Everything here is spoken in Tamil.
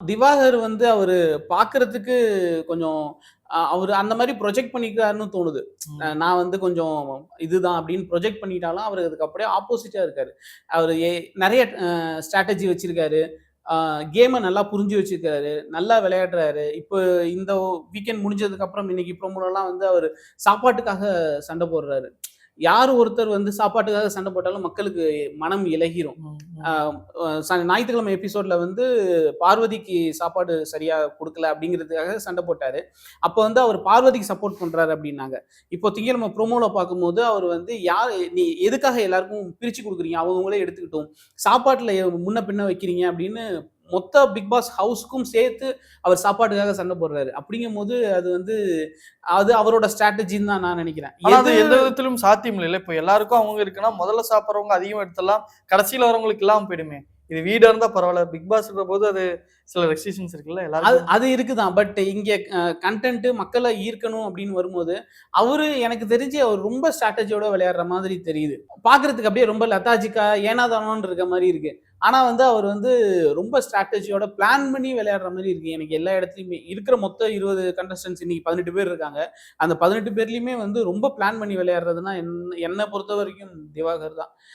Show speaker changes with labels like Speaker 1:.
Speaker 1: திவாகர் வந்து அவரு பார்க்கறதுக்கு கொஞ்சம் அவரு அந்த மாரி ப்ரொஜெக்ட் பண்ணிக்கிறாருன்னு தோணுது. நான் வந்து கொஞ்சம் இதுதான் அப்படின்னு ப்ரொஜெக்ட் பண்ணிட்டாலும், அவரு அதுக்கு அப்படியே ஆப்போசிட்டா இருக்காரு. அவரு எ நெறைய ஸ்ட்ராட்டஜி வச்சிருக்காரு. கேம நல்லா புரிஞ்சு வச்சிருக்காரு. நல்லா விளையாடுறாரு. இப்போ இந்த வீக்கெண்ட் முடிஞ்சதுக்கு அப்புறம் இன்னைக்கு ப்ரோமோலலாம் வந்து அவரு சாப்பாட்டுக்காக சண்ட போடுறாரு. யார் ஒருத்தர் வந்து சாப்பாட்டுக்காக சண்ட போட்டாலும் மக்களுக்கு மனம் இளகிரும்.
Speaker 2: ம்,
Speaker 1: அ
Speaker 2: ம்.
Speaker 1: அ ச ஞாயித்துக்கிழமை எபிசோட்ல வந்து பார்வதிக்கு சாப்பாடு சரியா குடுக்கல அப்படிங்கிறதுக்காக சண்ட போட்டாரு. அப்ப வந்து அவர் பார்வதிக்கு சப்போர்ட் பண்றாரு அப்படின்னாங்க. இப்போ திங்கட்கிழமை ப்ரோமோல பார்க்கும்போது அவர் வந்து யார் நீ எதுக்காக எல்லாருக்கும் பிரிச்சு குடுக்குறீங்க? அவங்கவங்களே எடுத்துக்கிட்டும். சாப்பாட்டுல முன்ன பின்ன வைக்கிறீங்க அப்படின்னு மொத்த பிக் பாஸ் ஹவுஸ்க்கும் சேர்த்து அவர் சாப்பாட்டுக்காக சண்ட போடுறாரு. அப்படிங்கும்போது அது வந்து அது அவரோட ஸ்ட்ராட்டஜின்னு தான் நான் நெனைக்கிறேன்.
Speaker 2: அது எந்த விதத்திலும் சாத்தியம் இல்லைல்ல. இப்ப எல்லாருக்கும் அவங்க இருக்குன்னா, முதல்ல சாப்பிடுறவங்க அதிகமா எடுத்துடலாம். கடைசியில வரவங்களுக்கு இல்லாம போயிடுமே. இது வீடா இருந்தா பரவாயில்ல பிக் பாஸ்ன்ற போது அது சில ரெஸ்ட்ரிக்ஷன்ஸ் இருக்குல்ல எல்லாரும்
Speaker 1: அது இருக்குதான். பட் இங்கே அ மக்களை ஈர்க்கணும் அப்படின்னு வரும்போது, அவரு எனக்கு தெரிஞ்சு அவர் ரொம்ப ஸ்ட்ராட்டஜியோட விளையாடுற மாதிரி தெரியுது. பார்க்கறதுக்கு அப்படியே ரொம்ப லத்தாஜிக்கா ஏனாதானோன்னு இருக்க மாதிரி இருக்கு. ஆனா வந்து அவர் வந்து ரொம்ப ஸ்ட்ராட்டஜியோட பிளான் பண்ணி விளையாடுற மாதிரி இருக்கு. எனக்கு எல்லா இடத்துலையுமே இருக்கிற மொத்த 20 கண்டஸ்டன்ட்ஸ் இன்னைக்கு 18 பேர் இருக்காங்க. அந்த 18 பேர்லயுமே வந்து ரொம்ப பிளான் பண்ணி விளையாடுறதுன்னா, என் பொறுத்த வரைக்கும் திவாகர் தான்.